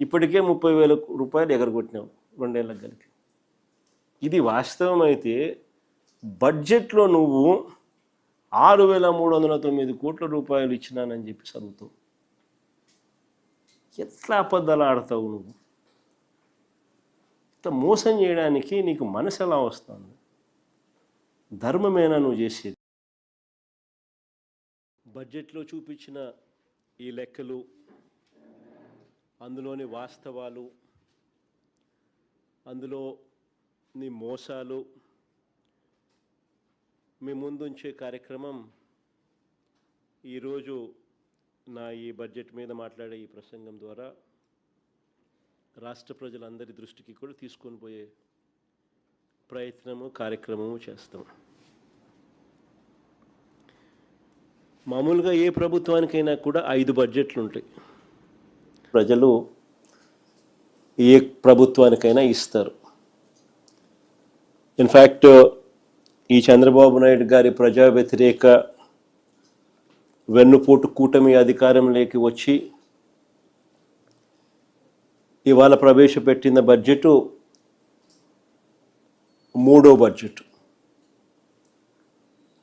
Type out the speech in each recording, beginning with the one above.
ఇప్పటికే ముప్పై వేల రూపాయలు ఎగరగొట్టినాం రెండేళ్ళకి కలిపి ఇది వాస్తవం అయితే బడ్జెట్లో నువ్వు ఆరు వేల మూడు వందల తొమ్మిది కోట్ల రూపాయలు ఇచ్చినానని చెప్పి చదువుతావు. ఎట్లా అబద్ధాలు ఆడతావు నువ్వు? ఇట్లా మోసం చేయడానికి నీకు మనసు ఎలా వస్తుంది? ధర్మమేనా నువ్వు చేసేది? బడ్జెట్లో చూపించిన ఈ లెక్కలు అందులోని వాస్తవాలు అందులో నీ మోసాలు మీ ముందుంచే కార్యక్రమం ఈరోజు నా ఈ బడ్జెట్ మీద మాట్లాడే ఈ ప్రసంగం ద్వారా రాష్ట్ర ప్రజలందరి దృష్టికి కూడా తీసుకొని పోయే ప్రయత్నము కార్యక్రమము చేస్తాం. మామూలుగా ఏ ప్రభుత్వానికైనా కూడా ఐదు బడ్జెట్లు ఉంటాయి. ప్రజలు ఏ ప్రభుత్వానికైనా ఇస్తారు. ఇన్ఫ్యాక్ట్ ఈ చంద్రబాబు నాయుడు గారి ప్రజా వ్యతిరేక వెన్నుపోటు కూటమి అధికారంలోకి వచ్చి ఇవాళ ప్రవేశపెట్టిన బడ్జెట్ మూడో బడ్జెట్.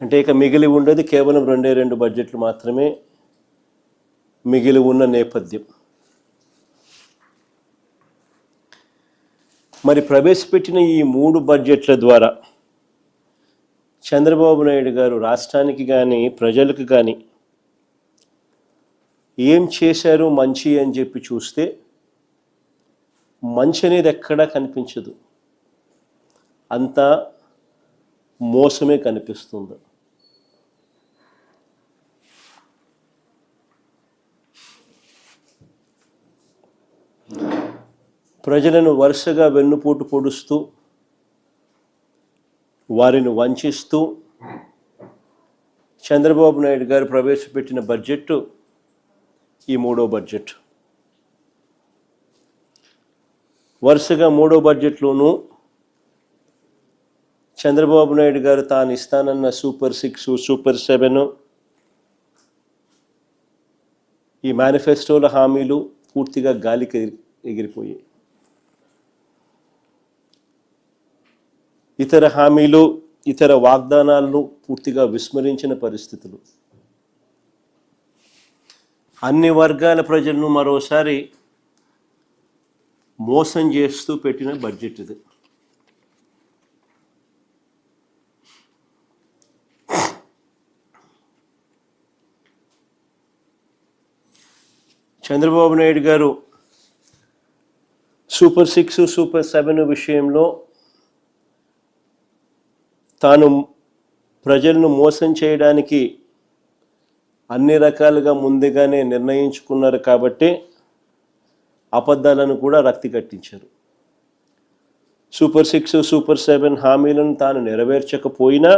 అంటే ఇక మిగిలి ఉండేది కేవలం రెండే రెండు బడ్జెట్లు మాత్రమే మిగిలి ఉన్న నేపథ్యం. మరి ప్రవేశపెట్టిన ఈ మూడు బడ్జెట్ల ద్వారా చంద్రబాబు నాయుడు గారు రాష్ట్రానికి కానీ ప్రజలకు కానీ ఏం చేశారు మంచి అని చెప్పి చూస్తే మంచి అనేది ఎక్కడా కనిపించదు. అంతా మోసమే కనిపిస్తుంది. ప్రజలను వరుసగా వెన్నుపోటు పొడుస్తూ వారిని వంచిస్తూ చంద్రబాబు నాయుడు గారు ప్రవేశపెట్టిన బడ్జెట్ ఈ మూడో బడ్జెట్. వరుసగా మూడో బడ్జెట్లోనూ చంద్రబాబు నాయుడు గారు తాను ఇస్తానన్న సూపర్ సిక్స్ సూపర్ సెవెన్ ఈ మేనిఫెస్టోల హామీలు పూర్తిగా గాలికి ఎగిరిపోయాయి. ఇతర హామీలు ఇతర వాగ్దానాలను పూర్తిగా విస్మరించిన పరిస్థితులు. అన్ని వర్గాల ప్రజలను మరోసారి మోసం చేస్తూ పెట్టిన బడ్జెట్ ఇది. చంద్రబాబు నాయుడు గారు సూపర్ సిక్స్ సూపర్ సెవెన్ విషయంలో తాను ప్రజలను మోసం చేయడానికి అన్ని రకాలుగా ముందుగానే నిర్ణయించుకున్నారు కాబట్టి అబద్ధాలను కూడా రక్తి కట్టించారు. సూపర్ సిక్స్ సూపర్ సెవెన్ హామీలను తాను నెరవేర్చకపోయినా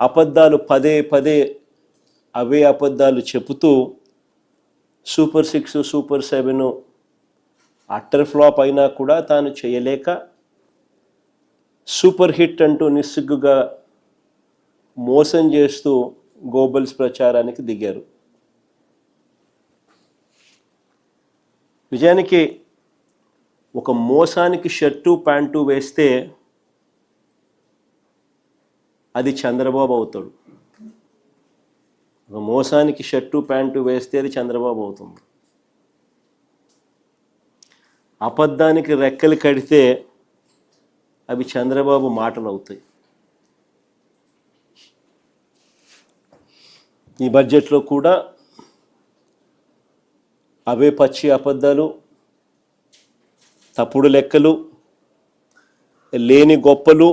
అబద్ధాలు పదే పదే అవే అబద్ధాలు చెబుతూ super six super seven utter flop అయినా కూడా తాను చేయలేక సూపర్ హిట్ అంటూ నిస్సిగ్గుగా మోసం చేస్తూ గోబల్స్ ప్రచారానికి దిగారు. నిజానికి ఒక మోసానికి షర్టు ప్యాంటు వేస్తే అది చంద్రబాబు అవుతాడు. ఒక మోసానికి షర్టు ప్యాంటు వేస్తే అది చంద్రబాబు అవుతుంది. అబద్ధానికి రెక్కలు కడితే అవి చంద్రబాబు మాటలు అవుతాయి ఈ బడ్జెట్లో కూడా అవే పచ్చి అబద్ధాలు తప్పుడు లెక్కలు లేని గొప్పలు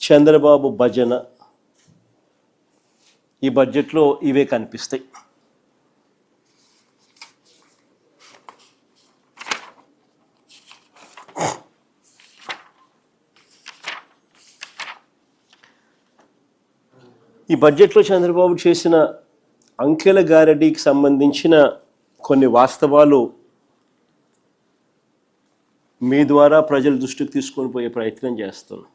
చంద్రబాబు భజన ఈ బడ్జెట్లో ఇవే కనిపిస్తాయి. ఈ బడ్జెట్లో చంద్రబాబు చేసిన అంకెల గారడీకి సంబంధించిన కొన్ని వాస్తవాలు మీ ద్వారా ప్రజల దృష్టికి తీసుకొని పోయే ప్రయత్నం చేస్తున్నాం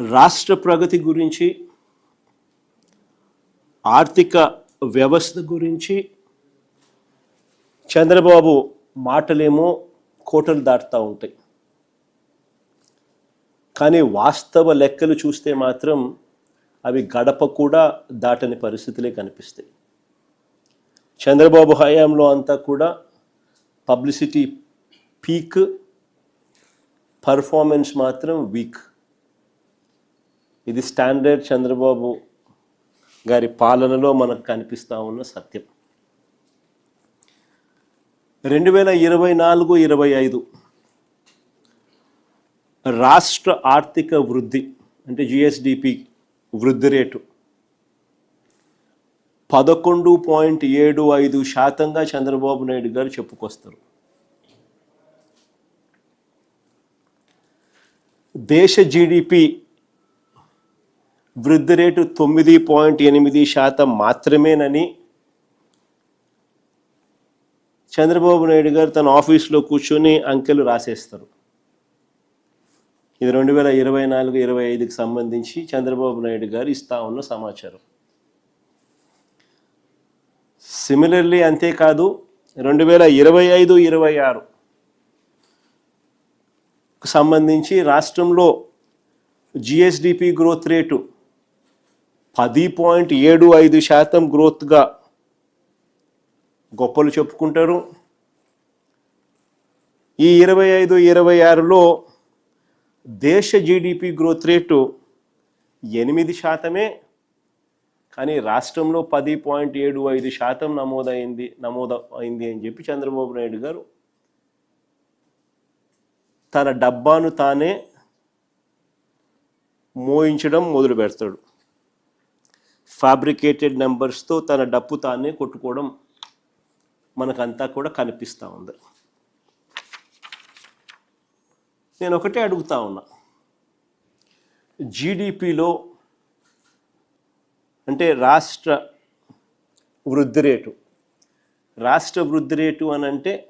రాష్ట్ర ప్రగతి గురించి ఆర్థిక వ్యవస్థ గురించి చంద్రబాబు మాటలేమో కోటలు దాటుతూ ఉంటాయి. కానీ వాస్తవ లెక్కలు చూస్తే మాత్రం అవి గడప కూడా దాటని పరిస్థితులే కనిపిస్తాయి. చంద్రబాబు హయాంలో అంతా కూడా పబ్లిసిటీ పీక్ పర్ఫార్మెన్స్ మాత్రం వీక్. ఇది స్టాండర్డ్ చంద్రబాబు గారి పాలనలో మనకు కనిపిస్తూ ఉన్న సత్యం. రెండు వేల ఇరవై నాలుగు ఇరవై ఐదు రాష్ట్ర ఆర్థిక వృద్ధి అంటే జిఎస్డిపి వృద్ధి రేటు పదకొండు పాయింట్ ఏడు ఐదు శాతంగా చంద్రబాబు నాయుడు గారు చెప్పుకొస్తారు. దేశ జీడిపి వృద్ధి రేటు తొమ్మిది పాయింట్ ఎనిమిది శాతం మాత్రమేనని చంద్రబాబు నాయుడు గారు తన ఆఫీస్లో కూర్చొని అంకెలు రాసేస్తారు. ఇది రెండు వేల ఇరవై నాలుగు ఇరవై ఐదుకి సంబంధించి చంద్రబాబు నాయుడు గారు ఇస్తా ఉన్న సమాచారం. సిమిలర్లీ అంతేకాదు రెండు వేల ఇరవై ఐదు ఇరవై ఆరు సంబంధించి రాష్ట్రంలో జిఎస్డిపి గ్రోత్ రేటు పది పాయింట్ ఏడు ఐదు శాతం గ్రోత్గా గొప్పలు చెప్పుకుంటారు. ఈ ఇరవై ఐదు ఇరవై ఆరులో దేశ జీడిపి గ్రోత్ రేటు ఎనిమిది శాతమే కానీ రాష్ట్రంలో పది పాయింట్ ఏడు ఐదు శాతం నమోదైంది నమోదు అయింది అని చెప్పి చంద్రబాబు నాయుడు గారు తన డబ్బాను తానే మోయించడం మొదలు పెడతాడు. ఫ్యాబ్రికేటెడ్ నెంబర్స్తో తన డప్పు తానే కొట్టుకోవడం మనకంతా కూడా కనిపిస్తూ ఉంది. నేను ఒకటే అడుగుతా ఉన్నా. జీడిపిలో అంటే రాష్ట్ర వృద్ధి రేటు. రాష్ట్ర వృద్ధి రేటు అని అంటే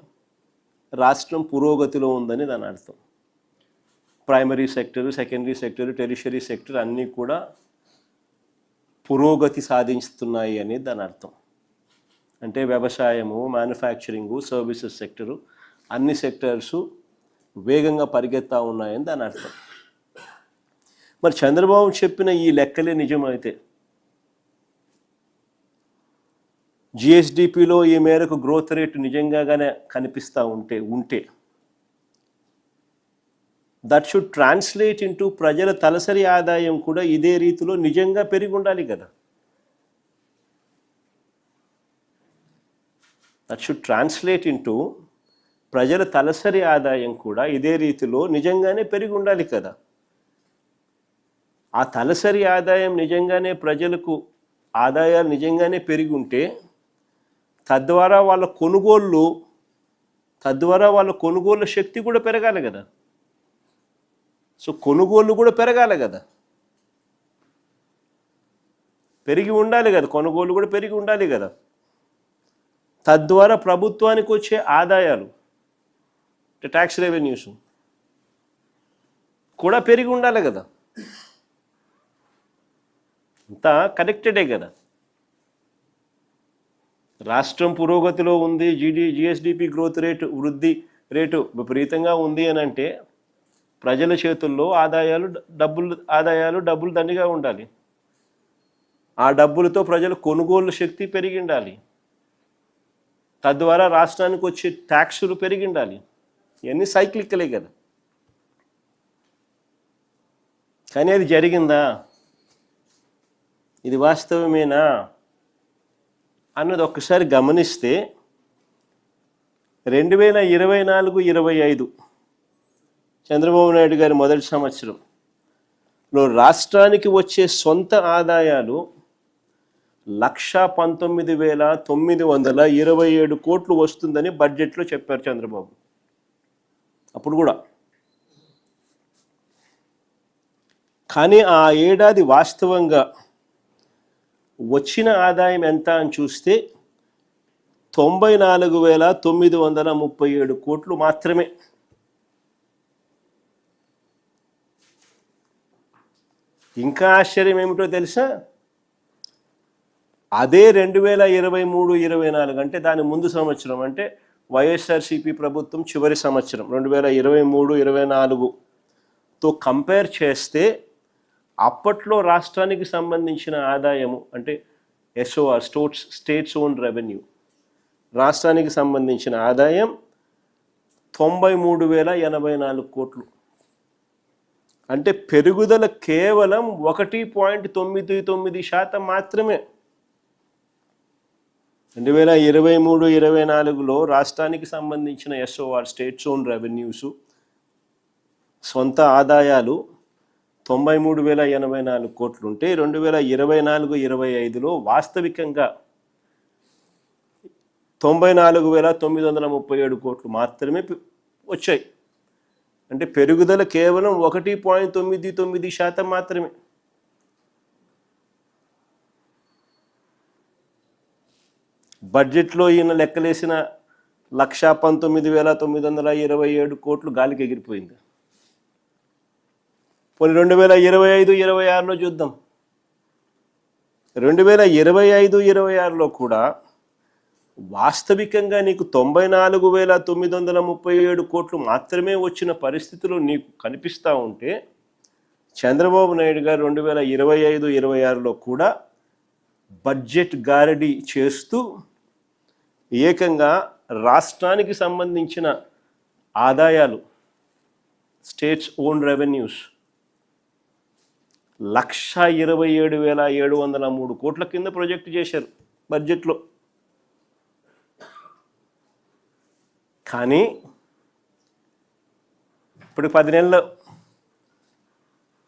రాష్ట్రం పురోగతిలో ఉందని దాని అర్థం. Primary sector secondary sector tertiary sector అన్నీ కూడా పురోగతి సాధించుతున్నాయి అనేది దాని అర్థం. అంటే వ్యవసాయము మ్యానుఫ్యాక్చరింగు సర్వీసెస్ సెక్టరు అన్ని సెక్టర్సు వేగంగా పరిగెత్తా ఉన్నాయని దాని అర్థం. మరి చంద్రబాబు చెప్పిన ఈ లెక్కలే నిజమైతే జిఎస్డిపిలో ఈ మేరకు గ్రోత్ రేటు నిజంగానే కనిపిస్తూ ఉంటే ఉంటే దట్ షుడ్ ట్రాన్స్లేట్ ఇంటూ ప్రజల తలసరి ఆదాయం కూడా ఇదే రీతిలో నిజంగా పెరిగి ఉండాలి కదా. దట్ షుడ్ ట్రాన్స్లేట్ ఇంటూ ప్రజల తలసరి ఆదాయం కూడా ఇదే రీతిలో నిజంగానే పెరిగి ఉండాలి కదా. ఆ తలసరి ఆదాయం నిజంగానే ప్రజలకు ఆదాయాలు నిజంగానే పెరిగి ఉంటే తద్వారా వాళ్ళ కొనుగోళ్ళు తద్వారా వాళ్ళ కొనుగోళ్ళ శక్తి కూడా పెరగాలి కదా. సో కొనుగోళ్ళు కూడా పెరగాలి కదా. పెరిగి ఉండాలి కదా కొనుగోలు కూడా పెరిగి ఉండాలి కదా. తద్వారా ప్రభుత్వానికి వచ్చే ఆదాయాలు ట్యాక్స్ రెవెన్యూస్ కూడా పెరిగి ఉండాలి కదా. అంతా కనెక్టెడే కదా. రాష్ట్రం పురోగతిలో ఉంది జీడి జిఎస్డిపి గ్రోత్ రేటు వృద్ధి రేటు విపరీతంగా ఉంది అని అంటే ప్రజల చేతుల్లో ఆదాయాలు డబ్బులు ఆదాయాలు డబ్బులు దండిగా ఉండాలి. ఆ డబ్బులతో ప్రజల కొనుగోలు శక్తి పెరిగి ఉండాలి. తద్వారా రాష్ట్రానికి వచ్చే ట్యాక్సులు పెరిగి ఉండాలి. ఇవన్నీ సైక్లికలే కదా. కానీ అది జరిగిందా? ఇది వాస్తవమేనా? అన్నది ఒక్కసారి గమనిస్తే రెండు వేల ఇరవై నాలుగు ఇరవై ఐదు చంద్రబాబు నాయుడు గారి మొదటి సంవత్సరంలో రాష్ట్రానికి వచ్చే సొంత ఆదాయాలు లక్ష పంతొమ్మిది వేల తొమ్మిది వందల ఇరవై ఏడు కోట్లు వస్తుందని బడ్జెట్లో చెప్పారు చంద్రబాబు. అప్పుడు కూడా. కానీ ఆ ఏడాది వాస్తవంగా వచ్చిన ఆదాయం ఎంత అని చూస్తే తొంభై నాలుగు వేల తొమ్మిది వందల ముప్పై ఏడు కోట్లు మాత్రమే. ఇంకా ఆశ్చర్యం ఏమిటో తెలుసా? అదే రెండు వేల ఇరవై మూడు ఇరవై నాలుగు అంటే దాని ముందు సంవత్సరం అంటే వైఎస్ఆర్సీపీ ప్రభుత్వం చివరి సంవత్సరం రెండు వేల ఇరవై మూడు ఇరవై నాలుగుతో కంపేర్ చేస్తే అప్పట్లో రాష్ట్రానికి సంబంధించిన ఆదాయము అంటే SOR states states own revenue రాష్ట్రానికి సంబంధించిన ఆదాయం తొంభై మూడు వేల ఎనభై నాలుగు కోట్లు. అంటే పెరుగుదల కేవలం ఒకటి పాయింట్ తొమ్మిది తొమ్మిది శాతం మాత్రమే. రెండు వేల ఇరవై మూడు ఇరవై నాలుగులో రాష్ట్రానికి సంబంధించిన ఎస్ఓఆర్ స్టేట్స్ ఓన్ రెవెన్యూస్ సొంత ఆదాయాలు తొంభై మూడు వేల ఎనభై నాలుగు కోట్లు ఉంటే రెండు వేల ఇరవై నాలుగు ఇరవై ఐదులో వాస్తవికంగా తొంభై నాలుగు వేల తొమ్మిది వందల ముప్పై ఏడు కోట్లు మాత్రమే వచ్చాయి. అంటే పెరుగుదల కేవలం ఒకటి పాయింట్ తొమ్మిది తొమ్మిది శాతం మాత్రమే. బడ్జెట్లో ఈయన లెక్కలేసిన లక్షా పంతొమ్మిది వేల తొమ్మిది వందల ఇరవై ఏడు కోట్లు గాలికి ఎగిరిపోయింది. పోనీ రెండు వేల ఇరవై ఐదు ఇరవై ఆరులో చూద్దాం. రెండు వేల ఇరవై ఐదు ఇరవై ఆరులో కూడా వాస్తవికంగా నీకు తొంభై నాలుగు వేల తొమ్మిది వందల ముప్పై ఏడు కోట్లు మాత్రమే వచ్చిన పరిస్థితులు నీకు కనిపిస్తూ ఉంటే చంద్రబాబు నాయుడు గారు రెండు వేల ఇరవై ఐదు ఇరవై ఆరులో కూడా బడ్జెట్ గారడీ చేస్తూ ఏకంగా రాష్ట్రానికి సంబంధించిన ఆదాయాలు స్టేట్స్ ఓన్ రెవెన్యూస్ లక్ష ఇరవై ఏడు వేల ఏడు వందల మూడు కోట్ల కింద ప్రొజెక్ట్ చేశారు బడ్జెట్లో కానీ ఇప్పుడు పది నెలలు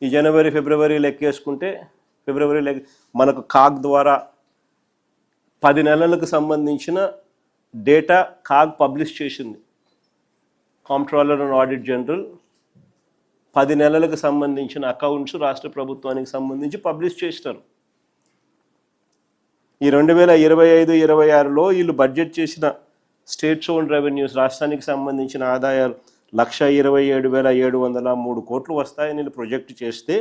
ఈ జనవరి ఫిబ్రవరి లెక్కేసుకుంటే ఫిబ్రవరి లెక్క మనకు కాగ్ ద్వారా పది నెలలకు సంబంధించిన డేటా కాగ్ పబ్లిష్ చేసింది. కాంప్ట్రోలర్ అండ్ ఆడిట్ జనరల్ పది నెలలకు సంబంధించిన అకౌంట్స్ రాష్ట్ర ప్రభుత్వానికి సంబంధించి పబ్లిష్ చేసినారు. ఈ రెండు వేల ఇరవై ఐదు ఇరవై ఆరులో వీళ్ళు బడ్జెట్ చేసిన స్టేట్ ఓన్ రెవెన్యూస్ రాష్ట్రానికి సంబంధించిన ఆదాయాలు లక్ష ఇరవై ఏడు వేల ఏడు వందల మూడు కోట్లు వస్తాయని వీళ్ళు ప్రొజెక్ట్ చేస్తే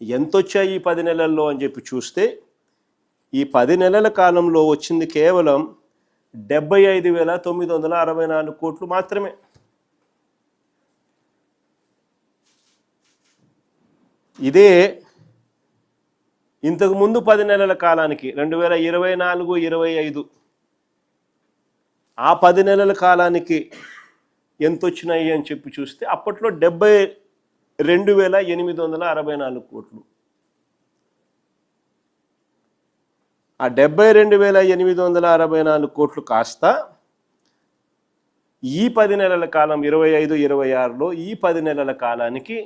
ఎంత వచ్చాయి ఈ పది నెలల్లో అని చెప్పి చూస్తే ఈ పది నెలల కాలంలో వచ్చింది కేవలం డెబ్బై ఐదు వేల తొమ్మిది వందల అరవై నాలుగు కోట్లు మాత్రమే. ఇదే ఇంతకు ముందు పది నెలల కాలానికి రెండు వేల ఇరవై నాలుగు ఇరవై ఐదు. ఆ పది నెలల కాలానికి ఎంత వచ్చినాయి అని చెప్పి చూస్తే అప్పట్లో డెబ్బై రెండు వేల ఎనిమిది వందల అరవై నాలుగు కోట్లు. ఆ డెబ్బై రెండు వేల ఎనిమిది వందల అరవై నాలుగు కోట్లు కాస్త ఈ పది నెలల కాలం ఇరవై ఐదు ఇరవై ఆరులో ఈ పది నెలల కాలానికి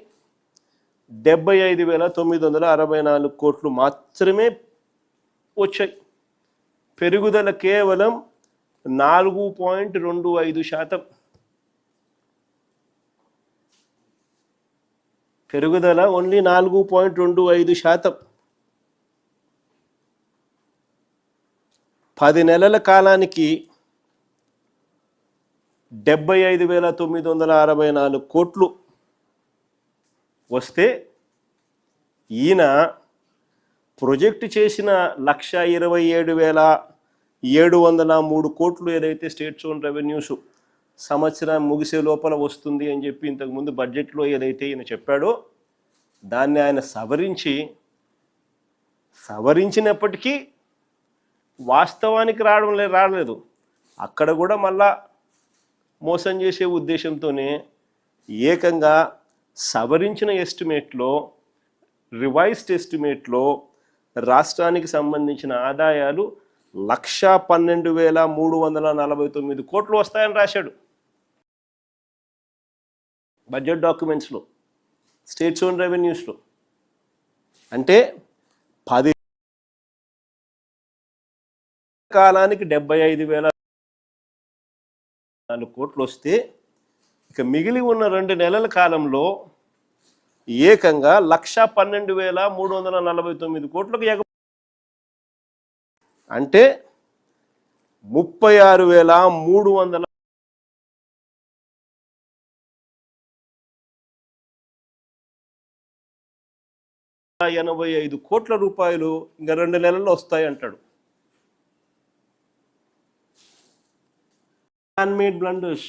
డెబ్బై ఐదు వేల తొమ్మిది వందల అరవై నాలుగు కోట్లు మాత్రమే వచ్చాయి. పెరుగుదల కేవలం నాలుగు పాయింట్ రెండు ఐదు శాతం. పెరుగుదల ఓన్లీ నాలుగు పాయింట్ రెండు ఐదు శాతం. పది నెలల కాలానికి డెబ్బై ఐదు వేల తొమ్మిది వందల అరవై నాలుగు కోట్లు వస్తే ఈయన ప్రొజెక్ట్ చేసిన లక్ష ఇరవై ఏడు వేల ఏడు వందల మూడు కోట్లు ఏదైతే స్టేట్స్ ఓన్ రెవెన్యూస్ సంవత్సరం ముగిసే లోపల వస్తుంది అని చెప్పి ఇంతకుముందు బడ్జెట్లో ఏదైతే ఈయన చెప్పాడో దాన్ని ఆయన సవరించి సవరించినప్పటికీ వాస్తవానికి రావడం లేదు రాలేదు. అక్కడ కూడా మళ్ళా మోసం చేసే ఉద్దేశంతోనే ఏకంగా సవరించిన ఎస్టిమేట్లో రివైజ్డ్ ఎస్టిమేట్లో రాష్ట్రానికి సంబంధించిన ఆదాయాలు లక్ష పన్నెండు వేల మూడు వందల నలభై తొమ్మిది కోట్లు వస్తాయని రాశాడు. బడ్జెట్ డాక్యుమెంట్స్లో స్టేట్స్ ఓన్ రెవెన్యూస్లో. అంటే పది కాలానికి డెబ్బై ఐదు వేల నాలుగు కోట్లు వస్తే ఇక మిగిలి ఉన్న రెండు నెలల కాలంలో ఏకంగా లక్ష పన్నెండు వేల మూడు వందల నలభై తొమ్మిది కోట్లకు ఎగ అంటే ముప్పై ఆరు వేల మూడు వందల ఎనభై ఐదు కోట్ల రూపాయలు ఇంకా రెండు నెలల్లో వస్తాయి అంటాడు మేడ్ బ్లండర్స్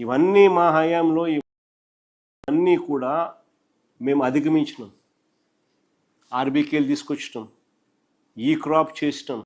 ఇవన్నీ మా హయాంలో ఇవన్నీ కూడా మేము అధిగమించినాం. ఆర్బీకేలు తీసుకొచ్చినాం. ఈ క్రాప్ చేసినాం.